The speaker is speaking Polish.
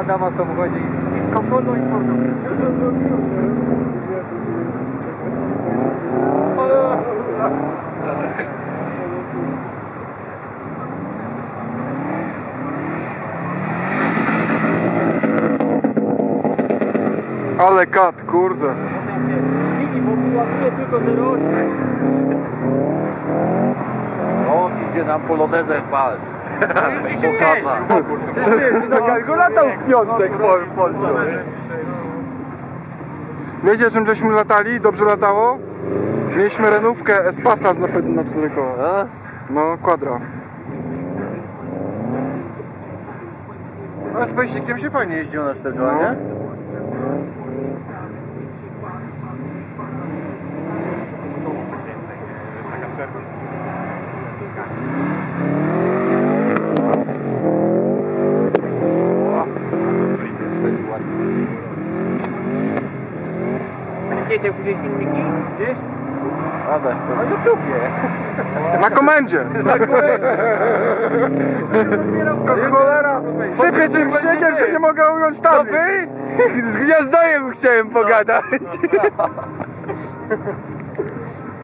na dama samochodzie i z kokonu i kurdu. Ale kat, kurde. Mini, bo wyłapuje tylko te rośnie. On idzie nam polonezem palc. Pokaza. Na kalkulator w piątek w Polsce. Wiecie, czym żeśmy latali? Dobrze latało? Mieliśmy renówkę Espasa z napędu na cztery koła. No, quadra. No z pejścikiem się fajnie jeździło na 4 koła, nie? Wiecie później filmiki? Gdzieś? Adaś, to na YouTubie. Na komendzie! To cholera! Sypie tym śniegiem, że nie mogę ująć taby! Z gwiazdojem chciałem pogadać.